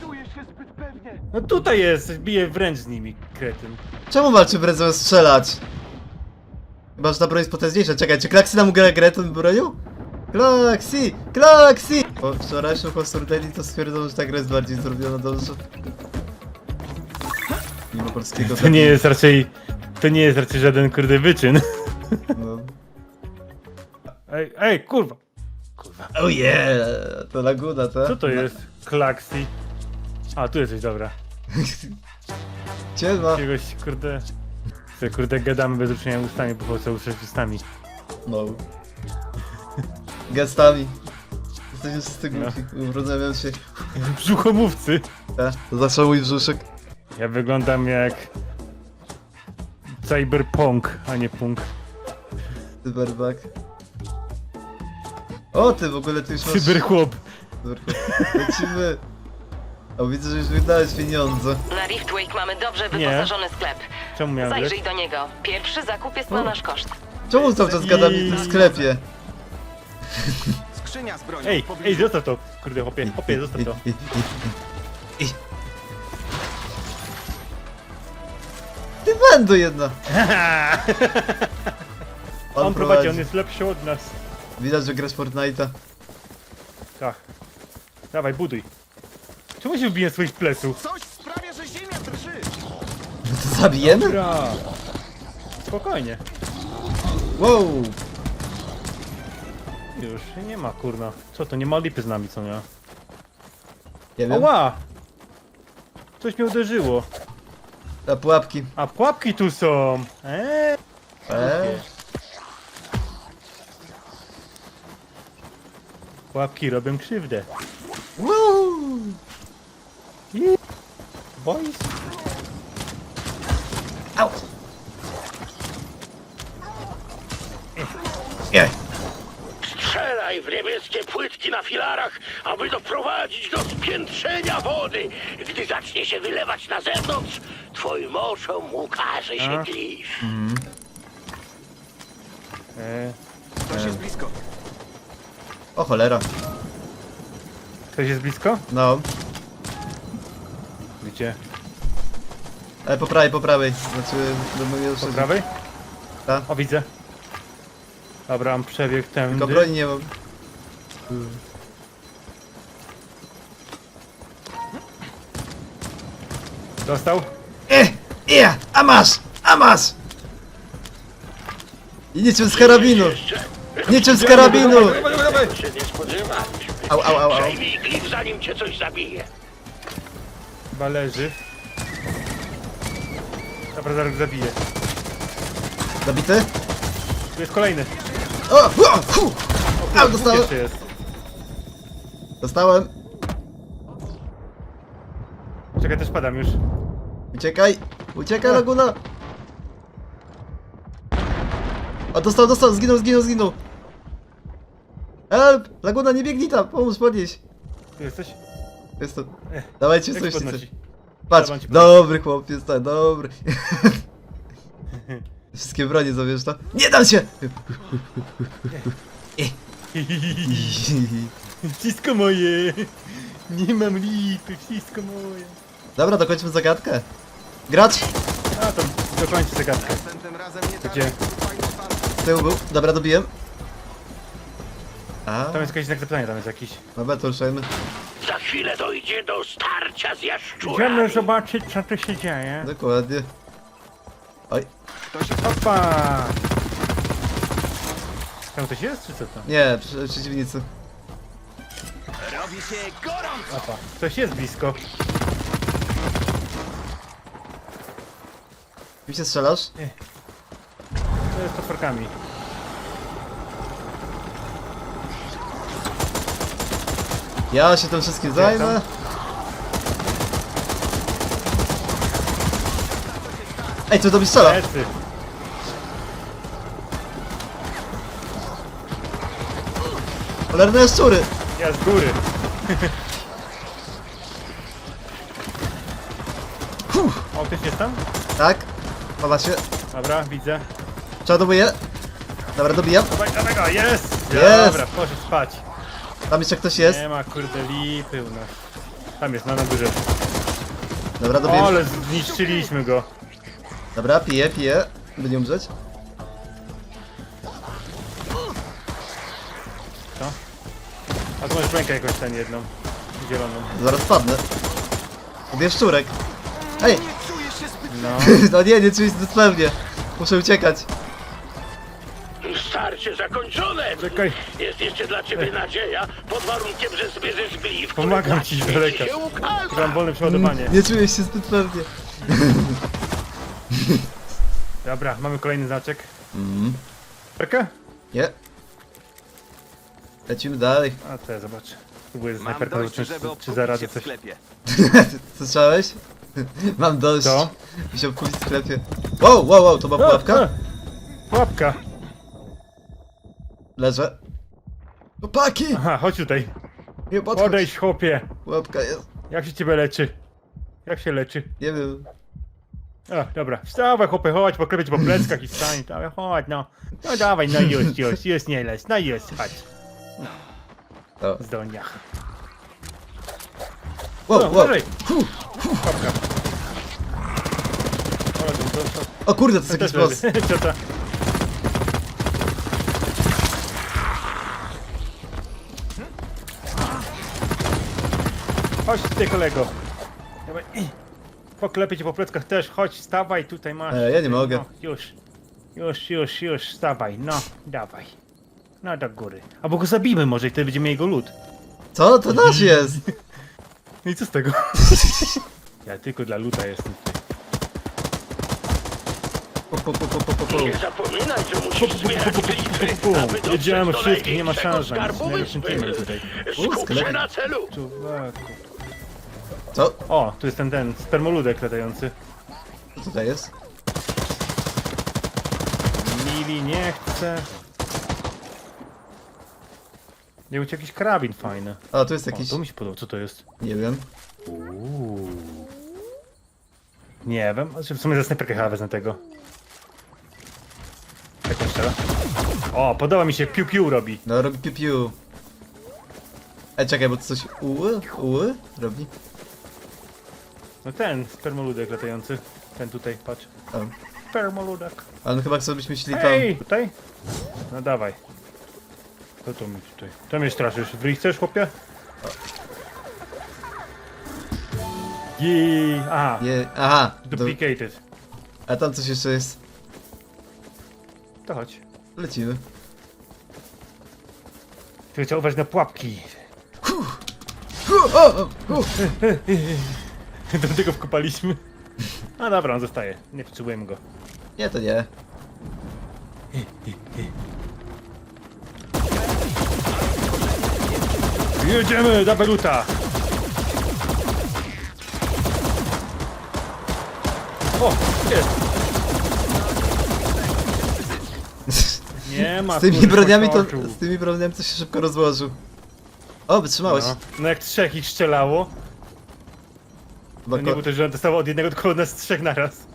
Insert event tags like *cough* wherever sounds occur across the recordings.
Czuję się zbyt pewnie. No tutaj jest, bije wręcz z nimi, kretyn. Czemu walczy wręcz zamiast strzelać? Chyba, że ta broń jest potężniejsza. Czekaj, czy Klaxy nam grę grę tą bronią? Klaxy! Klaxy! Po wczorajszym Daily to stwierdzono, że ta gra jest bardziej zrobiona dobrze. Mimo polskiego To nie jest raczej, to nie jest raczej żaden kurde wyczyn. No. Ej, ej, kurwa. Kurwa. Oh yeah! To Laguna, to? Co to jest? Klaksi. A, tu jesteś, dobra. *laughs* Ciema. Jakiegoś, kurde... Co, kurde, gadamy bez ruszenia ustami, po co ruszać ustami. No. Gestami. Jesteśmy wszyscy głupi. Rozmawiam się. *laughs* Brzuchomówcy. E, To zawsze mój brzuszek. Ja wyglądam jak... Cyberpunk, a nie punk. Cyberback. O, ty w ogóle ty już masz... Cyberchłop. Cyberchłop. Lecimy. O, widzę, że już wydałeś pieniądze. Na Riftwake mamy dobrze wyposażony sklep. Czemu miałem Zajrzyj do niego. Pierwszy zakup jest na nasz koszt. Czemu cały czas gadamy w tym sklepie? Skrzynia z bronią. Ej, pobliżu. ej, zostaw to. Kurde, hopie, hopie, zostaw to. Ty będę jedna. *laughs* On prowadzi, on jest lepszy od nas. Widać, że grasz Fortnite'a. Dawaj, buduj. Czemu się wbiję swoich pleców? Coś sprawia, że ziemia drży. No to zabijemy? Dobra. Spokojnie. Wow! Już nie ma, kurna. Co to, nie ma lipy z nami, co nie? Nie wiem. Oła! Coś mnie uderzyło. Na pułapki. A pułapki tu są! Eee. Eee. Pułapki robią krzywdę. Woo! Boys? Au! Nie. Strzelaj w niebieskie płytki na filarach, aby doprowadzić do spiętrzenia wody. Gdy zacznie się wylewać na zewnątrz, twoim oczom ukaże się A? glif. Eee. Ktoś jest blisko. O cholera. Ktoś jest blisko? No. Gdzie? Ale po prawej, po prawej. Znaczy, do mnie Po prawej? Tak. O, widzę. Dobra, mam przebieg Tylko tędy. broni nie mam. Dostał? E! Ja! A masz! A masz! I niczym z karabinu! Niczym z karabinu! się nie spodziewaliśmy. Au, au, au, au. Przejmij glif, zanim cię coś zabije. Chyba leży. Dobra, zaraz go zabiję. Zabity? Tu jest kolejny. O! o hu! Au, Dwóch dostałem! jeszcze jest. Dostałem! Czekaj, też padam już. Uciekaj! Uciekaj, Laguna! O, dostał, dostał! Zginął, zginął, zginął! Help! Laguna, nie biegnij tam! Pomóż podnieść! Tu jesteś? Jest to... Dawajcie Jak coś, podnosi? Patrz, Dawaj ci dobry chłopiec, tak, dobry. *laughs* Wszystkie bronie zabierz, to? Nie dam się! *laughs* Wszystko moje! Nie mam lipy, wszystko moje. Dobra, dokończmy zagadkę. Gracz! A to dokończę zagadkę. Następnym razem nie tak. Gdzie? Fajny fan. Z tyłu był. Dobra, dobiłem. A, Tam jest jakiś znak zapytania, tam jest jakiś. dobra, to ruszajmy. Za chwilę dojdzie do starcia z Idziemy jaszczurami. zobaczyć, co tu się dzieje. Dokładnie. Oj, Ktoś jest Opa! Tam ktoś jest, czy co to? nie, przy, przeciwnicy. Robi się gorąco. Opa, ktoś jest blisko. Mi się strzelasz? To jest potworkami. Ja się tym wszystkim zajmę. Ej, tu do mnie strzela! Lecy. Cholerne jaszczury! Ja z góry. O, ktoś jest tam? Tak? Chowa się. Dobra, widzę. Trzeba dobuję. Dobra, dobijam. Dawaj, dawaj go, jest! Jest! Dobra, poszedł spać. Tam jeszcze ktoś jest. Nie ma kurde lipy u nas. Tam jest, na, na górze. Dobra, O, dobiję. ale zniszczyliśmy go. Dobra, piję, piję. By nie umrzeć. Co? A tu masz rękę jakąś ten jedną. Zieloną. Zaraz padnę. Lubię szczurek. Ej! No. *laughs* No nie, nie czuję się zbyt pewnie. Muszę uciekać. Starcie zakończone! Czekaj. Jest jeszcze dla ciebie nadzieja, pod warunkiem, że zbierzesz glif, Pomagam ci z daleka. Mam wolne przeładowanie. Nie czuję się zbyt pewnie. *laughs* Dobra, mamy kolejny znaczek. Mm. Czeka? Nie. Lecimy dalej. A te, zobacz. Próbuję Mam snajperką dość, zobaczyć, żeby czy, czy obkupić w coś. sklepie. *laughs* Słyszałeś? *laughs* Mam dość. Co? Musiał kupić w sklepie. Wow, wow, wow, to była pułapka? Pułapka! Leżę. Chłopaki! Aha, chodź tutaj. Nie podchodź. Odejdź, chłopie. Pułapka jest. Jak się ciebie leczy? Jak się leczy? Nie wiem. A, dobra. Wstawaj, chłopie, chodź, poklepię cię po pleckach i wstań. *laughs* Dawaj, chodź, no. No dawaj, no już, już, już nie leć, no już, chodź. O. Zdolniach. Wow, No, wow. uważaj. O, kurde, to jest jakiś boss. *laughs* Chodź tutaj kolego. Dawaj. Poklepię cię po pleckach też, chodź, stawaj, tutaj masz. E, ja nie mogę. No, już. Już, już, już, stawaj, no, dawaj. No do góry. Albo go zabijmy może i wtedy będziemy jego lód. Co? To nasz jest! No i co z tego? ja tylko dla luta jestem. Po, po, po, po, po, po, po. Nie zapominaj, że musisz zbierać glify, Pum, aby dotrzeć jedziemy do wszystkich, nie ma największego szans, że nic, skarbu najlepszym wyspy. teamem tutaj. Skup sklep. się na celu! Czuwaku. Co? O, tu jest ten, ten spermoludek latający. Co tutaj jest? Mili nie chce. Nie uciekł jakiś karabin fajny. A, tu jest O, jakiś... to mi się podoba, co to jest? Nie wiem. Uuu. Nie wiem, znaczy w sumie za snajperkę chyba wezmę tego. Jak on strzela? O, podoba mi się, piu piu robi. No, robi piu piu. Ej, czekaj, bo coś... Uły? Uły? Robi? No ten, spermoludek latający. Ten tutaj, patrz. Tam. Spermoludek. Ale chyba chcą byśmy szli tam. Hej! Tutaj? No dawaj. Co to mi tutaj? Co mnie straszysz? Ich chcesz, chłopie? Jej! Aha, Nie, aha. Do, duplicated. a tam coś jeszcze jest. To chodź. Lecimy. Ty trzeba uważać na pułapki. O, o, o. *laughs* Do tego wkopaliśmy. A dobra, on zostaje. Nie potrzebujemy go. Nie, to nie. Jedziemy, dawaj luta! O, jest! Nie ma Z tymi kurwa, broniami to... koczu. Z tymi broniami to się szybko rozłożył. O, wytrzymałeś. No. no jak trzech ich strzelało, to nie było też, że dostał od jednego tylko od nas trzech naraz.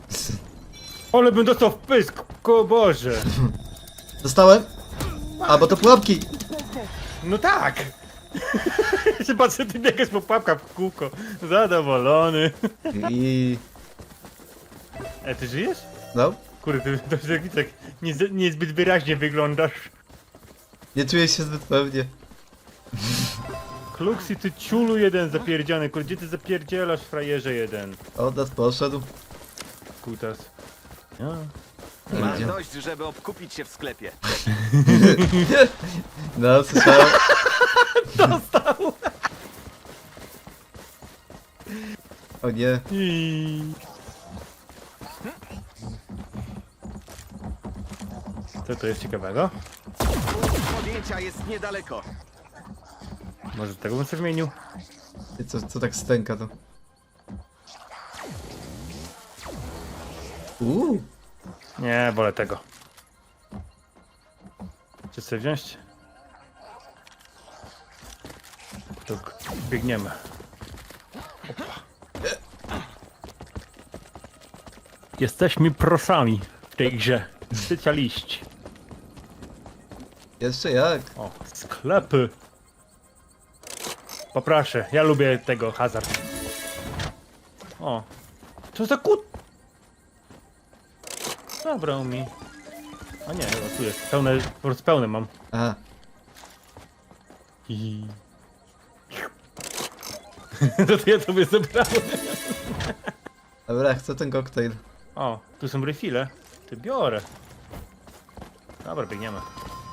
Ale bym dostał w pysk, ko Boże! Dostałem? A, bo to pułapki! No tak! *laughs* Się patrzę, ty biegasz po pułapkach w kółko. Zadowolony. I... E, ty żyjesz? No. Kurde, ty to tak widzę, nie, niezbyt wyraźnie wyglądasz. Nie czuję się zbyt pewnie. Kluksy, ty ciulu jeden zapierdziany, kurde, gdzie ty zapierdzielasz, frajerze jeden? O, nas poszedł. Kutas. Ja. Mam Idzie. dość, żeby obkupić się w sklepie. *laughs* No, słyszałem. *laughs* Dostał! O nie. I... Co to jest ciekawego? Punkt podjęcia jest niedaleko. Może tego bym sobie zmienił? I Co, co tak stęka to? Uuu. Nie, wolę tego. Czy chcę wziąć? To k- biegniemy. Opa. Jesteśmy prosami w tej grze. Specjaliści. Jeszcze jak? O, sklepy. Poproszę, ja lubię tego hazard. O, co za kut... Zabrał mi. A nie, chyba tu jest, pełne, po prostu pełne mam. Aha. I... *laughs* to ja tobie zebrałem. Dobra, chcę ten koktajl. O, tu są refile. Ty biorę. Dobra, biegniemy.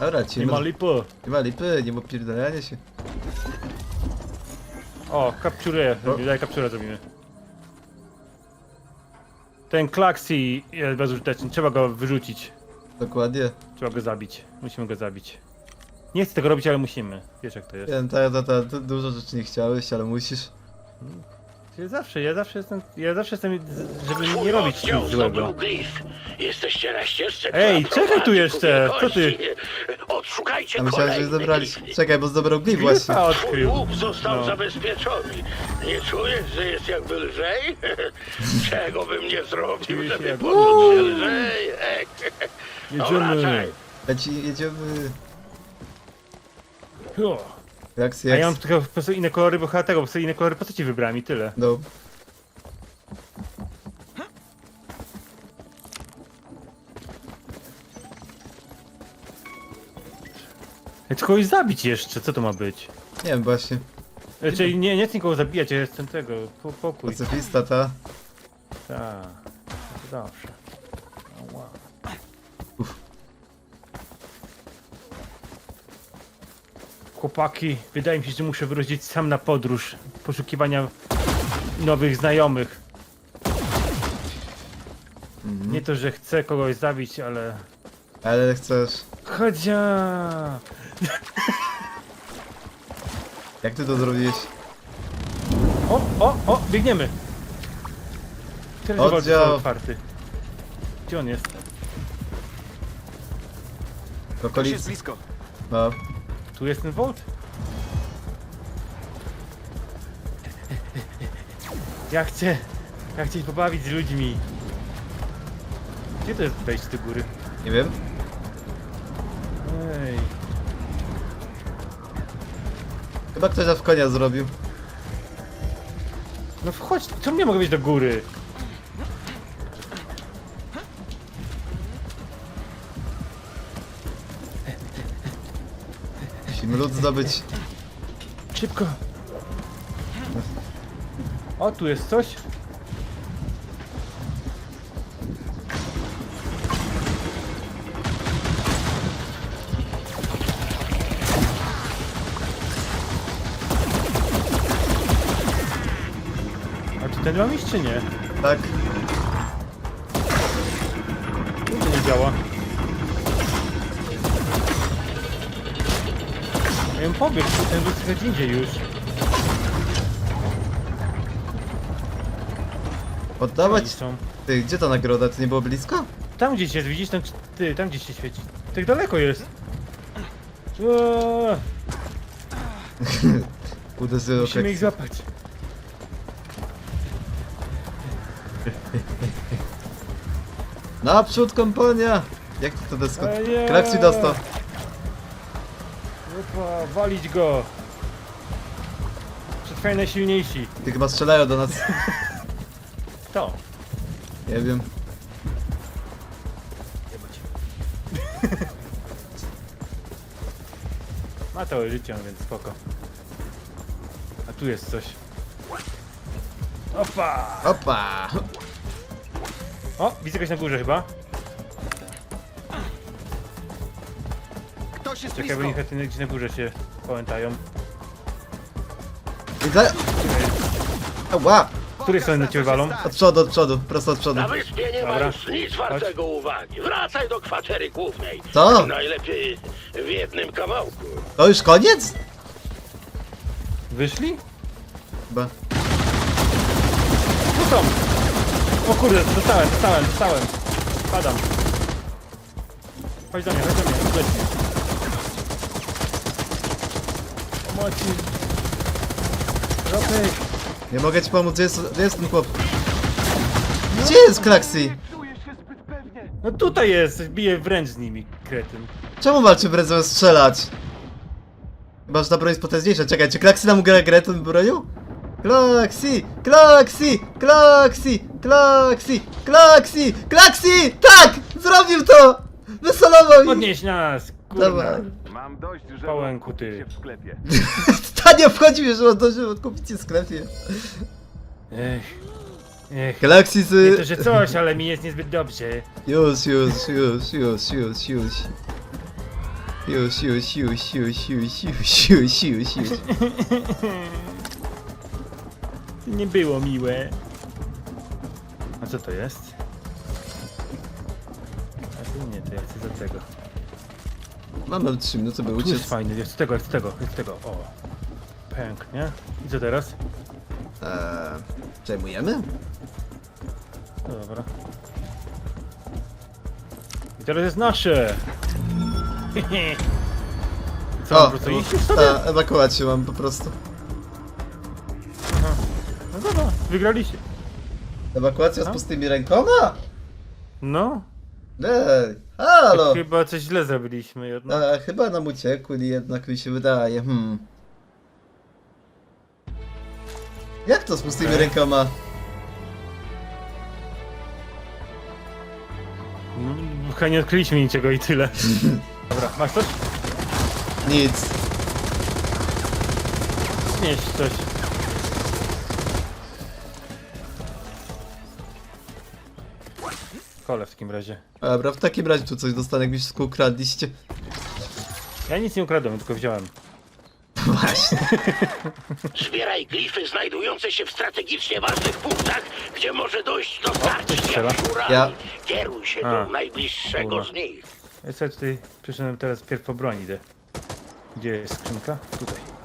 Dobra, ci Nie ma lipy. nie ma lipy, nie ma pierdolenia się. O, kapturę. Daj kapturę zrobimy. Ten klaksi jest bezużyteczny. Trzeba go wyrzucić. Dokładnie. Trzeba go zabić. Musimy go zabić. Nie chcę tego robić, ale musimy. Wiesz jak to jest. Wiem, ta, ta, ta, du- dużo rzeczy nie chciałeś, ale musisz. Ja zawsze, ja zawsze jestem, ja zawsze jestem, żeby Twój nie robić nic złego. Jesteście na ścieżce, Ej, czekaj tu jeszcze, co ty? Odszukajcie A myślałem, że zabrali. Czekaj, bo zdobył glif właśnie. Twój odkrył. łup został No. zabezpieczony. Nie czujesz, że jest jakby lżej? *laughs* Czego bym nie zrobił, żeby jak- poczuć się lżej? Ej. Jedziemy. Wracaj. Leci, jedziemy. O. Reakcja A jak... ja mam tylko po prostu inne kolory bohatera, po prostu inne kolory postaci wybrałem i tyle. No. Ja kogoś zabić jeszcze, co to ma być? Nie wiem właśnie. Znaczy nie, nie chcę nikogo zabijać, ja jestem tego, po, pokój. Pacyfista ta. Tak, zawsze. Chłopaki, wydaje mi się, że muszę wyruszyć sam na podróż poszukiwania nowych znajomych. Nie to, że chcę kogoś zabić, ale... Ale chcesz. Chodzia! Jak ty to zrobiłeś? O, o, o, biegniemy! Teraz Oddział. jest otwarty. Gdzie on jest? W Ktoś jest okolicy. blisko. No. Tu jest ten Volt? Ja chcę, ja chcę się pobawić z ludźmi. Gdzie to jest wejście do góry? Nie wiem. Ej, Chyba ktoś w konia zrobił. no wchodź, czemu nie mogę wejść do góry? Musimy lód zdobyć. Szybko! O, tu jest coś. A czy ten mam iść, czy nie? Tak. To nie działa. Ja bym pobiegł, ten był gdzie indziej już. Oni Oddawać. są. Ty, gdzie ta nagroda? To nie było blisko? Tam gdzieś jest, widzisz? Tam, ty, tam gdzieś się świeci. Tak daleko jest. Eee, *laughs* Uderzyło musimy ich złapać. Naprzód kompania! Jak to desko? Nie. Klaksi dostał. Opa, walić go. Przetrwaj najsilniejsi. Ty chyba strzelają do nas. *laughs* To. Nie wiem. *laughs* Ma to życie, więc spoko. A tu jest coś. Opa! Opa! O, widzę kogoś na górze chyba. Jest Czekaj, bo blisko. niech gdzieś na górze się pamiętają. Widzę! Ała! Z której strony na ciebie walą? Od przodu, od przodu, prosto od przodu. Na wyspie nie ma Dobra. już nic wartego uwagi. Wracaj do kwatery głównej. Co? Najlepiej w jednym kawałku. To już koniec? Wyszli? Chyba. Tu są! O kurde, dostałem, dostałem, dostałem. Padam. Chodź do mnie, chodź do mnie, leć mnie. Pomocy. Ropek. Nie mogę ci pomóc, gdzie jest, gdzie jest ten chłop? Gdzie jest Klaksi? No tutaj jest, bije wręcz z nimi, kretyn. Czemu walczy wręcz zamiast strzelać? Chyba, że ta broń jest potężniejsza. Czekaj, czy Klaksy nam gra grę tą bronią? Klaksi! Klaksi! Klaksi! Klaksi! Klaksi! Klaksi! Tak! Zrobił to! Wysolował ich! Podnieś nas, kurwa. Mam dość, że Pałęku, kupić ty. się w sklepie. *laughs* Tanie wchodził, że on dożył odkupić w sklepie. Ech. Ech. Galaxy Nie z... to, że coś, ale mi jest niezbyt dobrze. Już, już, już, już, już, już. Już, już, już, już, już, już, już, już, już. Nie było miłe. A co to jest? A tu nie, to ja chcę za tego. Mamy 3 minuty, by Tu jest uciec. fajny, jest tego, jest tego, jest tego, o. Pęk, nie? I co teraz? Eee, przejmujemy? Dobra. I teraz jest nasze! *laughs* Co, O, po prostu iść sobie? ta, ewakuować się mam po prostu. No dobra, wygraliście. Ewakuacja z A? pustymi rękoma? No, Ej, halo! chyba coś źle zrobiliśmy jednak. A, chyba nam uciekli jednak mi się wydaje, hmm. Jak to z pustymi Okej. rękoma? Mm, Chyba nie odkryliśmy niczego i tyle. *laughs* Dobra, masz coś? Nic. Nieś coś. Kole w takim razie. Dobra, w takim razie tu coś dostanę, jakbyś wszystko ukradliście. Ja nic nie ukradłem, tylko wziąłem. *laughs* Właśnie. Zbieraj glify znajdujące się w strategicznie ważnych punktach, gdzie może dojść do starcia strzela. szczurami. Ja. Kieruj się A. do najbliższego Kurwa. z nich. Ja sobie tutaj przyszedłem teraz pierw po broń idę. Gdzie jest skrzynka? Tutaj.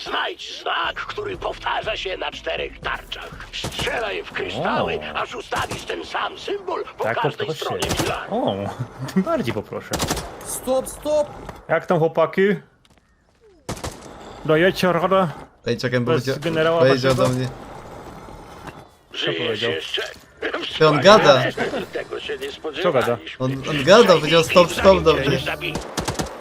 Znajdź znak, który powtarza się na czterech tarczach. Strzelaj w kryształy, O. aż ustawisz ten sam symbol po Tak każdej poproszę. stronie. O, *laughs* tym bardziej poproszę. Stop, stop! Jak tam chłopaki? Dajecie radę? Ej, czekaj, bo Bez będzie, generała powiedział do waszego? mnie. Żyjesz powiedział? jeszcze? Ty on gada. Tego się nie Co spodziewaliśmy. On, on gadał, powiedział stop, stop do mnie.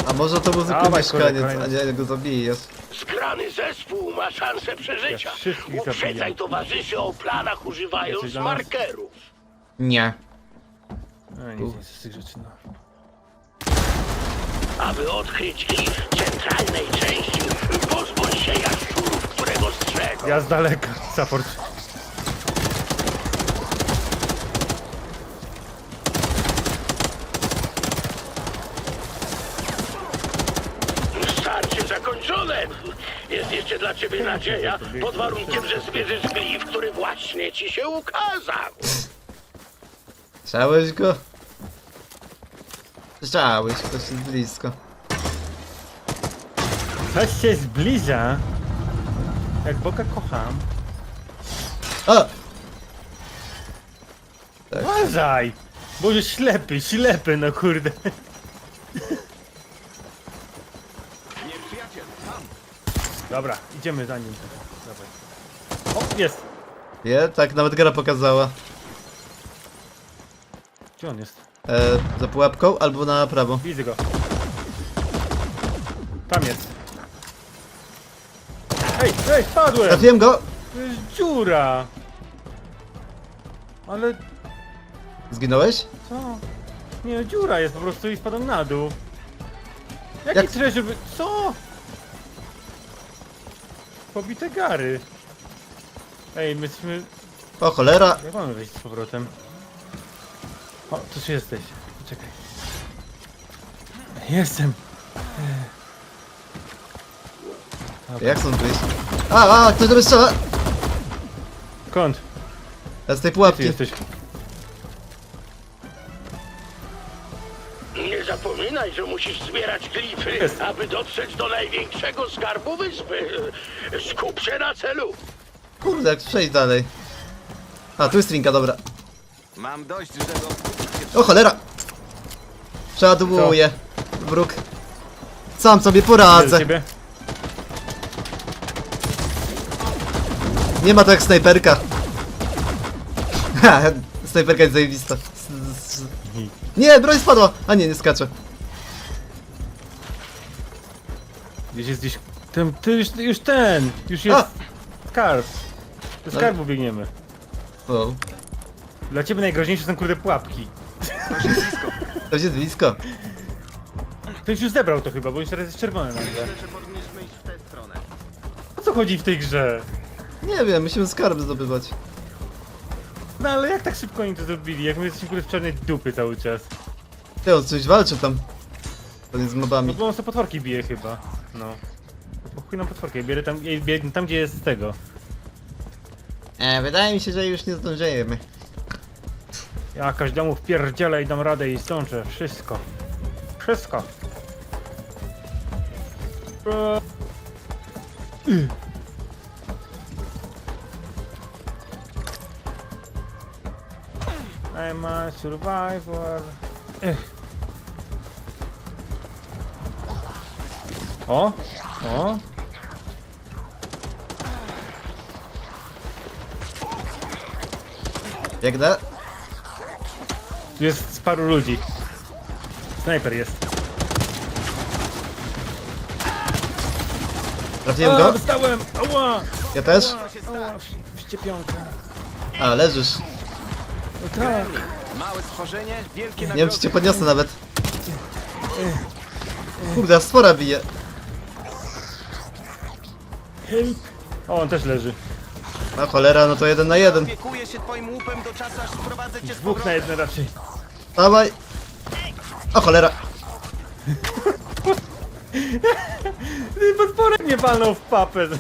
A może to był zwykły mieszkaniec, kolejny. a nie go zabijesz. Zgrany zespół ma szansę przeżycia. Ja wszystkich Uprzedzaj zabijam. towarzyszy o planach używając Jesteś dla nas? markerów. Nie. A, nic, nic z tych rzeczy, no. Aby odkryć glif centralnej części, pozbądź się jaszczurów, którego strzegą. Ja z daleka, support. Zakończone. Jest jeszcze dla ciebie nadzieja, pod warunkiem, że zbierzesz glif, który właśnie ci się ukazał. Słyszałeś go? Słyszałeś, to jest blisko. Coś się zbliża. Jak Boga kocham. O! Uważaj! Boże, ślepy, ślepy, no kurde. Nieprzyjaciel, tam! Dobra, idziemy za nim. Dawaj. O, jest! Nie, tak nawet gra pokazała. Gdzie on jest? E, za pułapką albo na prawo. Widzę go. Tam jest. Ej, ej, spadłem! Trafiłem go! To jest dziura! Ale Zginąłeś? co? Nie, dziura jest po prostu i spadłem na dół. Jaki Jak- treasure by... Co? Pobite gary. Ej, my jesteśmy... O cholera! Jak mamy wejść z powrotem? O, tu się jesteś. Czekaj. Jestem. Jak są wyjść? A, a, ktoś do mnie strzela! Kąt? Ja z tej Ty pułapki. jesteś. Nie zapominaj, że musisz zbierać glify, Jest. aby dotrzeć do największego skarbu wyspy. Skup się na celu. Kurde, jak przejść dalej? A, tu jest linka, dobra. Mam dość, że go O cholera! Przeładowuję. Wróg. Sam sobie poradzę. Ciebie. Nie ma to jak snajperka. Ha, *laughs* snajperka jest zajebista. Nie, broń spadła! A nie, nie skaczę. Gdzieś jest gdzieś... Ten, ty już, już ten! Już jest... Skarb. Do skarbu biegniemy. O, Dla ciebie najgroźniejsze są kurde pułapki. to jest blisko. Ktoś już zebrał to chyba, bo już teraz jest czerwone nagle. Myślę, że powinniśmy iść w tę stronę. O co chodzi w tej grze? Nie wiem, musimy skarby zdobywać. No ale jak tak szybko oni to zrobili? Jak my jesteśmy kurde w czarnej dupy cały czas. Ty, on coś walczy tam. Jest z No mobami. bo on sobie potworki bije chyba. No. Po chuj nam potworki, ja bierę tam, ja biegnę tam gdzie jest z tego. E, wydaje mi się, że już nie zdążymy. Jakaś domu wpierdzielę i dam radę i zdążę. Wszystko. Wszystko. Eee. I'm a survivor. Ech. O! O! Biegnę. Tu jest z paru ludzi. Snajper jest. Trafiłem A, go. dostałem! Ała! Ja też. Ała, w-. A, leżysz. Tak. Małe stworzenie, wielkie Nie wiem, czy cię podniosę nawet. Kurde, spora bije. O, on też leży. A cholera, no to jeden na jeden. Opiekuję się twoim łupem do czasu, aż sprowadzę cię z Dwóch na powrotem. jedne raczej. Dawaj. O cholera. Ty podporek mnie walnął w papę z-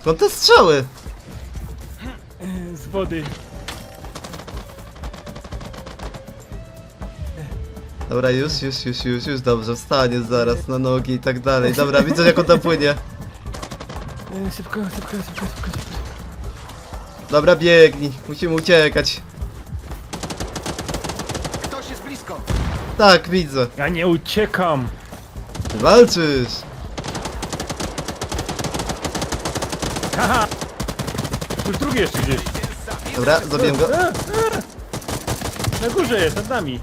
Skąd te strzały? z wody. Dobra, już, już, już, już, już, dobrze, wstanie zaraz na nogi i tak dalej. Dobra, widzę jak on tam płynie. E, Szybko, szybko, szybko, szybko, szybko. Dobra, biegnij, musimy uciekać. Ktoś jest blisko. Tak, widzę. Ja nie uciekam. Walczysz. Haha! Tu jest drugi jeszcze gdzieś. Dobra, zabiję go. A, a. Na górze jest, nad nami.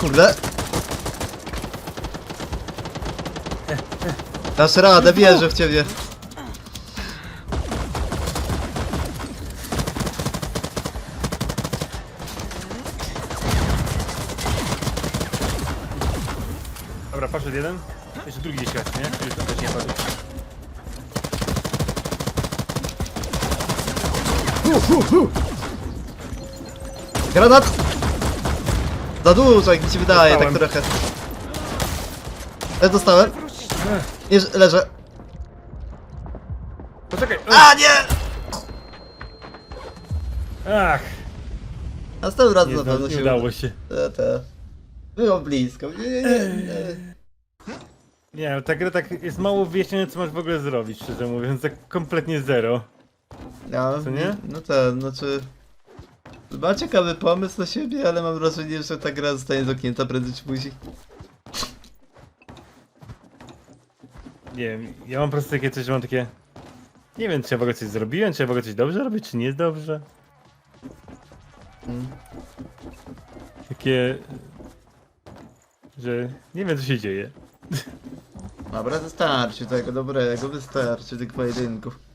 Kurde. Dasz radę, wierzę w ciebie. Dobra, poszedł jeden. Jeszcze drugi gdzieś jest, nie? Już tam też nie padł. Granat! Za dużo, jak mi się wydaje, tak Dostałem. trochę. Ja dostałem. Jeż, leżę. Poczekaj! A nie! Ach! Następnym razem Nie, na pewno nie się udało się. Te, te. Było blisko. Nie, nie, nie, nie. Nie, ta gra tak jest mało wyjaśnione co masz w ogóle zrobić, szczerze mówiąc, tak kompletnie zero. No, Co nie? No ten, znaczy... Ma ciekawy pomysł na siebie, ale mam wrażenie, że ta gra zostanie zamknięta prędzej czy później. Nie wiem, ja mam po prostu takie coś, że mam takie... Nie wiem, czy ja w ogóle coś zrobiłem, czy ja w ogóle coś dobrze robię, czy nie jest dobrze. Mm. Takie... Że nie wiem, co się dzieje. Dobra, wystarczy tego dobrego, wystarczy tych pojedynków.